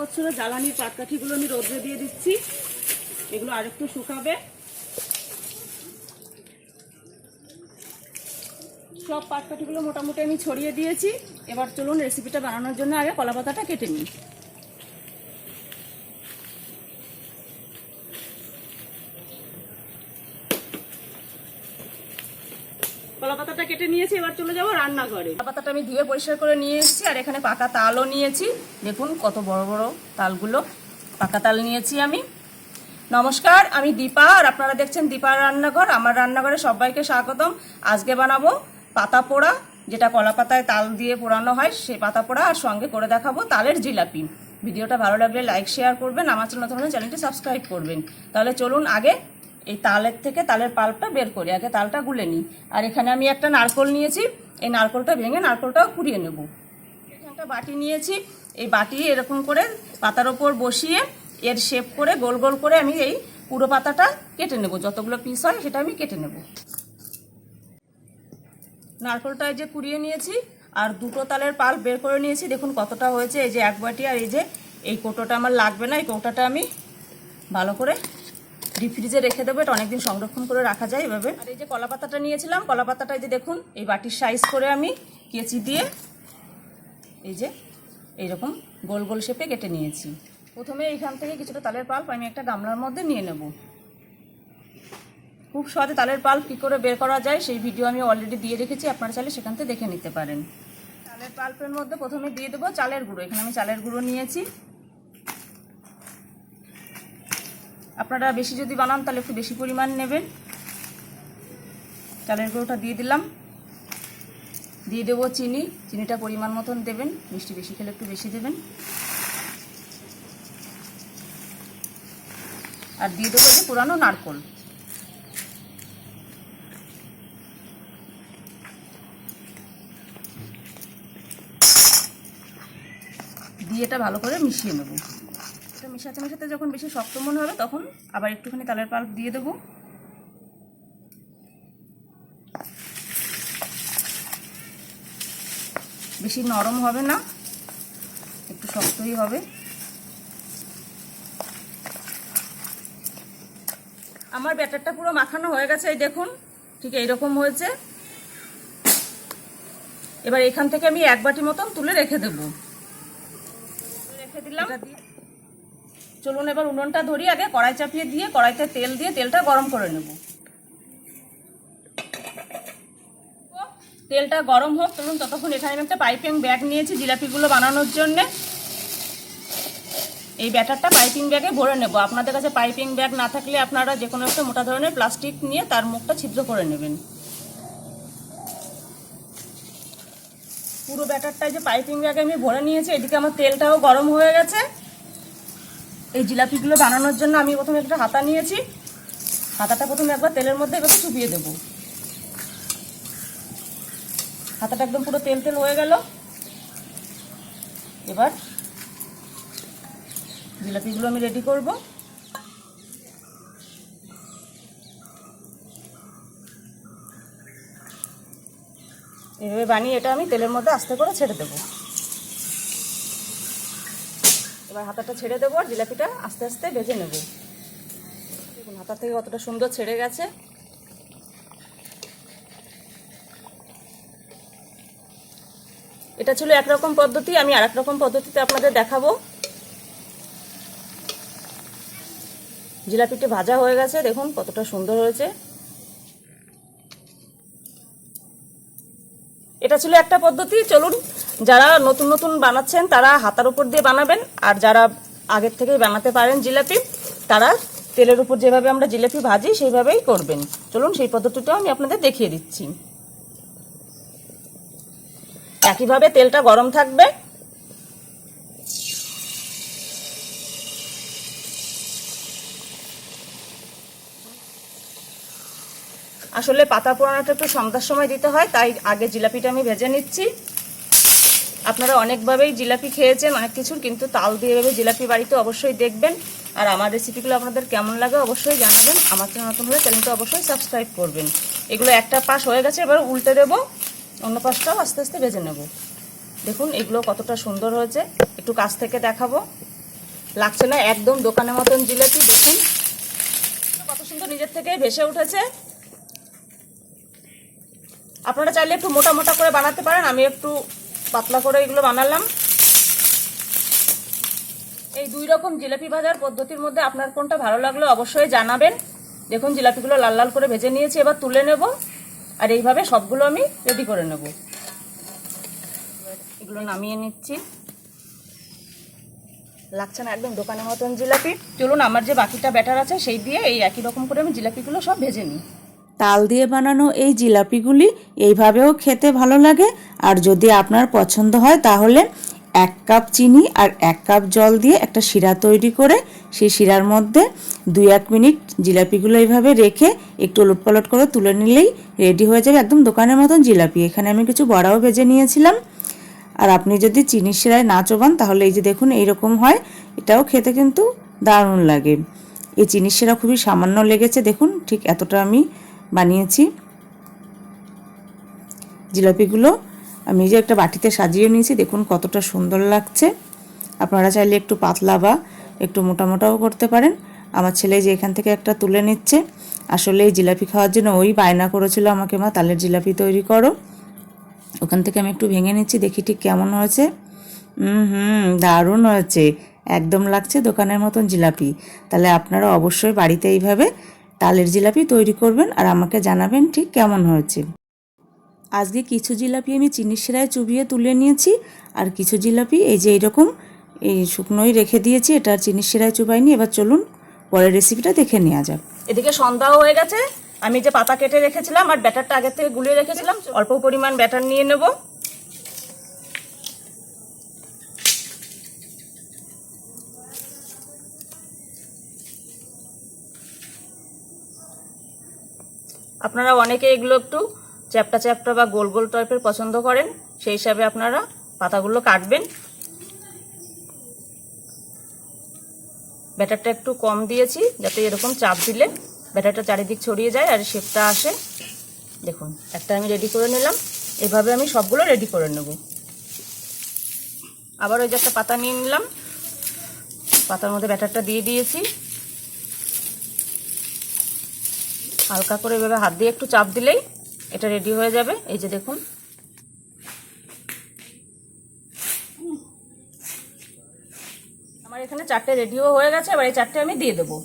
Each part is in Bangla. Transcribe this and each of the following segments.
বছরের জ্বালানির পাটকাঠিগুলো আমি রোদ্রে দিয়ে দিচ্ছি। এগুলো আরেকটু শুকাবে। সব পাটকাঠিগুলো মোটামুটি আমি ছড়িয়ে দিয়েছি। এবার চলুন রেসিপিটা বানানোর জন্য আগে কলা পাতাটা কেটে নিই। কলা পাতাটা কেটে নিয়েছি, এবার চলে যাব রান্নাঘরে। কলা পাতাটা আমি ধুয়ে পরিষ্কার করে নিয়ে এসেছি, আর এখানে পাকা তালও নিয়েছি। দেখুন কত বড় বড় তালগুলো। পাকা তাল নিয়েছি আমি। নমস্কার, আমি দীপা, আর আপনারা দেখছেন দীপার রান্নাঘর। আমার রান্নাঘরে সবাইকে স্বাগতম। আজকে বানাবো পাতা পোড়া, যেটা কলা পাতায় তাল দিয়ে পোড়ানো হয় সেই পাতা পোড়া, আর সঙ্গে করে দেখাবো তালের জিলাপি। ভিডিওটা ভালো লাগলে লাইক, শেয়ার করবেন, আমার নতুন চ্যানেলটি সাবস্ক্রাইব করবেন। তাহলে চলুন আগে এই তালের থেকে তালের পাল্পটা বের করি, আগে তালটা গুলে নিই। আর এখানে আমি একটা নারকোল নিয়েছি, এই নারকলটা ভেঙে নারকোলটাও কুড়িয়ে নেব। একটা বাটি নিয়েছি, এই বাটি এরকম করে পাতার ওপর বসিয়ে এর শেপ করে গোল গোল করে আমি এই পুরো পাতাটা কেটে নেব। যতগুলো পিস হয় সেটা আমি কেটে নেব। নারকোলটা এই যে কুড়িয়ে নিয়েছি, আর দুটো তালের পাল বের করে নিয়েছি। দেখুন কতটা হয়েছে, এই যে এক বাটি আর এই যে এই কৌটোটা আমার লাগবে না, এই কৌটাটা আমি ভালো করে ডিপ ফ্রিজে রেখে দেবো, এটা অনেকদিন সংরক্ষণ করে রাখা যায় এভাবে। আর এই যে কলা পাতাটা নিয়েছিলাম কলা পাতাটা যে দেখুন, এই বাটির সাইজ করে আমি কেচি দিয়ে এই যে এইরকম গোল গোল শেপে কেটে নিয়েছি। প্রথমে এইখান থেকে কিছুটা তালের পাল্প আমি একটা গামলার মধ্যে নিয়ে নেব। খুব সহজে তালের পাল্প কী করে বের করা যায় সেই ভিডিও আমি অলরেডি দিয়ে রেখেছি, আপনারা চাইলে সেখান থেকে দেখে নিতে পারেন। চালের পাল্পের মধ্যে প্রথমে দিয়ে দেবো চালের গুঁড়ো, এখানে আমি চালের গুঁড়ো নিয়েছি। আপনারা বেশি যদি বানান, তাহলে একটু বেশি পরিমাণ নেবেন। চালের গুঁড়োটা দিয়ে দিলাম। দিয়ে দেবো চিনি। চিনিটা পরিমাণ মতন দেবেন। মিষ্টি বেশি খেলে একটু বেশি দেবেন। আর দিয়ে দেবো যে পুরানো নারকোল। দিয়ে এটা ভালো করে মিশিয়ে নেব। মেশাতে মেশাতে যখন বেশি শক্ত মনে হবে তখন আবার একটুখানি তালের পাল্প দিয়ে দেবো। বেশি নরম হবে না একটু শক্তই হবে। আমার ব্যাটারটা পুরো মাখানো হয়ে গেছে এই দেখুন ঠিক এইরকম হয়েছে। এবার এখান থেকে আমি এক বাটি মতন তুলে রেখে দেবো। রেখে দিলাম। চলুন এবার উনুনটা ধরি আগে, কড়াই চাপিয়ে দিয়ে, কড়াইতে তেল দিয়ে তেলটা গরম করে নেব। তেলটা গরম হোক, চলুন ততক্ষণ এখানে আমি একটা পাইপিং ব্যাগ নিয়েছি জিলাপিগুলো বানানোর জন্যে। এই ব্যাটারটা পাইপিং ব্যাগে ভরে নেব। আপনাদের কাছে পাইপিং ব্যাগ না থাকলে আপনারা যে কোনো একটা মোটা ধরনের প্লাস্টিক নিয়ে তার মুখটা ছিদ্র করে নেবেন। পুরো ব্যাটারটা যে পাইপিং ব্যাগে আমি ভরে নিয়েছি, এদিকে আমার তেলটাও গরম হয়ে গেছে। এই জিলাপিগুলো বানানোর জন্য আমি প্রথমে একটা হাতা নিয়েছি। হাতাটা প্রথমে একবার তেলের মধ্যে এভাবে চুপিয়ে দেব। হাতাটা একদম পুরো তেল তেল হয়ে গেল। এবার জিলাপিগুলো আমি রেডি করব। এভাবে বানিয়ে এটা আমি তেলের মধ্যে আস্তে করে ছেড়ে দেবো। এবার হাতাটা ছেড়ে দেবো আর জিলাপিটা আস্তে আস্তে ভেজে নেব। দেখুন, হাতা থেকে কতটা সুন্দর ছেড়ে গেছে। এটা ছিল একরকম পদ্ধতি, আমি আর রকম পদ্ধতিতে আপনাদের দেখাবো। জিলাপিটি ভাজা হয়ে গেছে, দেখুন কতটা সুন্দর হয়েছে। এটা ছিল একটা পদ্ধতি, চলুন যারা নতুন নতুন বানাচ্ছেন, তারা হাতার উপর দিয়ে বানাবেন। আর যারা আগের থেকেই বানাতে পারেন জিলাপি, তারা তেলের উপর যেভাবে আমরা জিলাপি ভাজি, সেইভাবেই করবেন। চলুন সেই পদ্ধতিটাও আমি আপনাদের দেখিয়ে দিচ্ছি। একইভাবে তেলটা গরম থাকবে। আসলে পাতা পোড়ানোটা একটু সন্ধ্যার সময় দিতে হয়, তাই আগে জিলাপিটা আমি ভেজে নিচ্ছি। আপনারা অনেকভাবেই জিলাপি খেয়েছেন অনেক কিছুর, কিন্তু তাল দিয়ে এভাবে জিলাপি বাড়িতে অবশ্যই দেখবেন। আর আমার রেসিপিগুলো আপনাদের কেমন লাগে অবশ্যই জানাবেন। আমার চ্যানেল নতুন হলে চ্যানেলটা অবশ্যই সাবস্ক্রাইব করবেন। এগুলো একটা পাশ হয়ে গেছে, এবার উল্টে দেবো। অন্য পাশটাও আস্তে আস্তে ভেজে নেব। দেখুন, এগুলো কতটা সুন্দর হয়েছে। একটু কাছ থেকে দেখাবো। লাগছে না একদম দোকানের মতন জিলাপি, দেখুন। কত সুন্দর নিজের থেকেই ভেসে উঠেছে। আপনারা চাইলে একটু মোটা মোটা করে বানাতে পারেন, আমি একটু পাতলা করে এগুলো বানালাম। এই দুই রকম জিলাপি ভাজার পদ্ধতির মধ্যে আপনার কোনটা ভালো লাগল অবশ্যই জানাবেন। দেখুন, জিলাপিগুলো লাল লাল করে ভেজে নিয়েছি, এবার তুলে নেব। আর এইভাবে সবগুলো আমি রেডি করে নেব। এগুলো নামিয়ে নিচ্ছি। লাগছে না একদম দোকানের মতন জিলাপি। চলুন, আমার যে বাকিটা ব্যাটার আছে, সেই দিয়ে এই একই রকম করে আমি জিলাপিগুলো সব ভেজে নিই। তাল দিয়ে বানানো এই জিলাপিগুলি এইভাবেও খেতে ভালো লাগে। আর যদি আপনার পছন্দ হয় তাহলে এক কাপ চিনি আর এক কাপ জল দিয়ে একটা শিরা তৈরি করে সেই শিরার মধ্যে দুই এক মিনিট জিলাপিগুলো এইভাবে রেখে একটু ওলট পালট করে তুলে নিলেই রেডি হয়ে যাবে একদম দোকানের মতন জিলাপি। এখানে আমি কিছু বড়াও ভেজে নিয়েছিলাম। আর আপনি যদি চিনির শিরায় না চোবান তাহলে এই যে দেখুন এইরকম হয়, এটাও খেতে কিন্তু দারুণ লাগে। এই চিনির শিরা খুবই সামান্য লেগেছে, দেখুন ঠিক এতটা আমি বানিয়েছি। জিলাপিগুলো আমি যে একটা বাটিতে সাজিয়ে নিয়েছি, দেখুন কতটা সুন্দর লাগছে। আপনারা চাইলে একটু পাতলা বা একটু মোটা মোটাও করতে পারেন। আমার ছেলে যে এখান থেকে একটা তুলে নিচ্ছে, আসলে এই জিলাপি খাওয়ার জন্য ওই বায়না করেছিল আমাকে, মা, তালের জিলাপি তৈরি করো। ওখান থেকে আমি একটু ভেঙে নিচ্ছি, দেখি ঠিক কেমন হয়েছে। হুম হুম, দারুণ হয়েছে, একদম লাগছে দোকানের মতন জিলাপি। তাহলে আপনারা অবশ্যই বাড়িতে এইভাবে তালের জিলাপি তৈরি করবেন আর আমাকে জানাবেন ঠিক কেমন হয়েছে। আজকে কিছু জিলাপি আমি চিনির শিরায় চুবিয়ে তুলে নিয়েছি আর কিছু জিলাপি এই যে এইরকম, এই শুকনোই রেখে দিয়েছি, এটা চিনির শিরায় চুবাইনি। এবার চলুন পরের রেসিপিটা দেখে নেওয়া যাক। এদিকে সন্ধ্যাও হয়ে গেছে। আমি যে পাতা কেটে রেখেছিলাম আর ব্যাটারটা আগের থেকে গুলিয়ে রেখেছিলাম, অল্প পরিমাণ ব্যাটার নিয়ে নেব। আপনারা অনেকে এগুলো একটু চ্যাপটা চ্যাপটা বা গোল গোল টাইপের পছন্দ করেন, সেই হিসাবে আপনারা পাতাগুলো কাটবেন। ব্যাটারটা একটু কম দিয়েছি, যাতে এরকম চাপ দিলে ব্যাটারটা চারিদিক ছড়িয়ে যায় আর শেপটা আসে। দেখুন, একটা আমি রেডি করে নিলাম। এভাবে আমি সবগুলো রেডি করে নেব। আবার ওই যে একটা পাতা নিয়ে নিলাম। পাতার মধ্যে ব্যাটারটা দিয়ে দিয়েছি। হালকা করে এভাবে হাত দিয়ে একটু চাপ দিলেই এটা রেডি হয়ে যাবে। এই যে দেখুন। আমার এখানে চারটে রেডিও হয়ে গেছে, এবার এই চারটে আমি দিয়ে দেবো।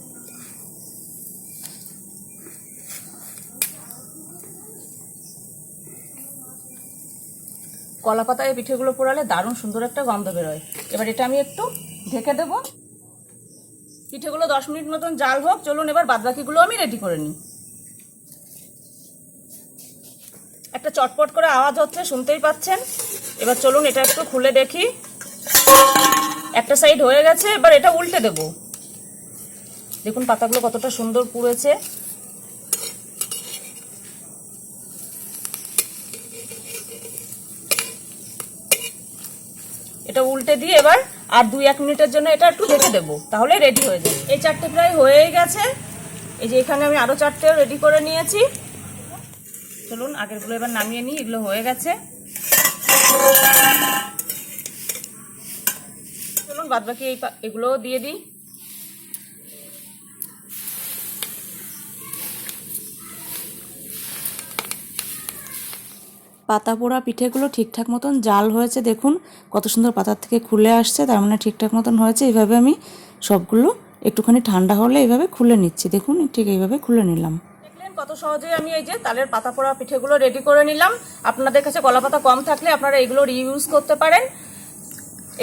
কলা পাতায় পিঠেগুলো পোড়ালে দারুণ সুন্দর একটা গন্ধ বেরোয়। এবার এটা আমি একটু ঢেকে দেব। পিঠেগুলো দশ মিনিট মতন জাল হোক, চলুন এবার বাদবাকিগুলো আমি রেডি করে নিই। একটা চটপট করে আওয়াজ হচ্ছে, শুনতেই পাচ্ছেন? এবার চলুন, এটা একটু খুলে দেখি। একটা সাইড হয়ে গেছে, এবার এটা উল্টে দেব। দেখুন, পাতাগুলো কতটা সুন্দর পুড়েছে। এটা উল্টে দিয়ে এবার আর দুই এক মিনিটের জন্য এটা একটু রেখে দেবো, তাহলে রেডি হয়ে যাবে। এই চারটে প্রায় হয়েই গেছে। এই যে এখানে আমি আরও চারটে রেডি করে নিয়েছি। চলুন, আগেরগুলো এবার নামিয়ে নিই, এগুলো হয়ে গেছে। চলুন বাদ বাকি এই এগুলোও দিয়ে দিই। পাতা পোড়া পিঠেগুলো ঠিকঠাক মতন জাল হয়েছে, দেখুন। কত সুন্দর পাতার থেকে খুলে আসছে, তার মানে ঠিকঠাক মতন হয়েছে। এইভাবে আমি সবগুলো একটুখানি ঠান্ডা হলে এইভাবে খুলে নিচ্ছি, দেখুন, ঠিক এইভাবে খুলে নিলাম। কত সহজেই আমি এই যে তালের পাতা পোড়া পিঠেগুলো রেডি করে নিলাম। আপনাদের কাছে কলা পাতা কম থাকলে আপনারা এগুলো রিউজ করতে পারেন।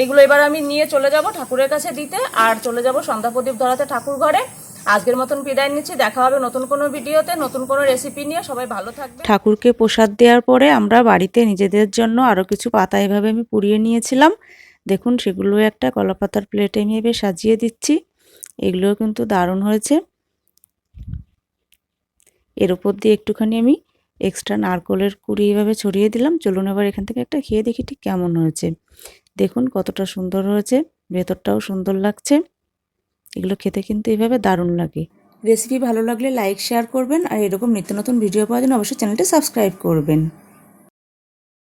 এগুলো এবার আমি নিয়ে চলে যাব ঠাকুরের কাছে দিতে আর চলে যাব সন্ধ্যা প্রদীপ ধরাতে ঠাকুর ঘরে। আজকের মতন বিদায় নিচ্ছি, দেখা হবে নতুন কোনো ভিডিওতে, নতুন কোনো রেসিপি নিয়ে। সবাই ভালো থাকবে ঠাকুরকে প্রসাদ দেওয়ার পরে আমরা বাড়িতে নিজেদের জন্য আরও কিছু পাতা এভাবে আমি পুড়িয়ে নিয়েছিলাম। দেখুন, সেগুলো একটা কলাপাতার প্লেটে আমি এবার সাজিয়ে দিচ্ছি। এগুলোও কিন্তু দারুণ হয়েছে। এর উপর দিয়ে একটুখানি আমি এক্সট্রা নারকলের কুড়ি এইভাবে ছড়িয়ে দিলাম। চলুন এবার এখান থেকে একটা খেয়ে দেখি ঠিক কেমন হয়েছে। দেখুন কতটা সুন্দর হয়েছে, ভেতরটাও সুন্দর লাগছে। এগুলো খেতে কিন্তু এইভাবে দারুণ লাগে। রেসিপি ভালো লাগলে লাইক শেয়ার করবেন আর এরকম নিত্য নতুন ভিডিও পাওয়ার জন্য অবশ্যই চ্যানেলটি সাবস্ক্রাইব করবেন।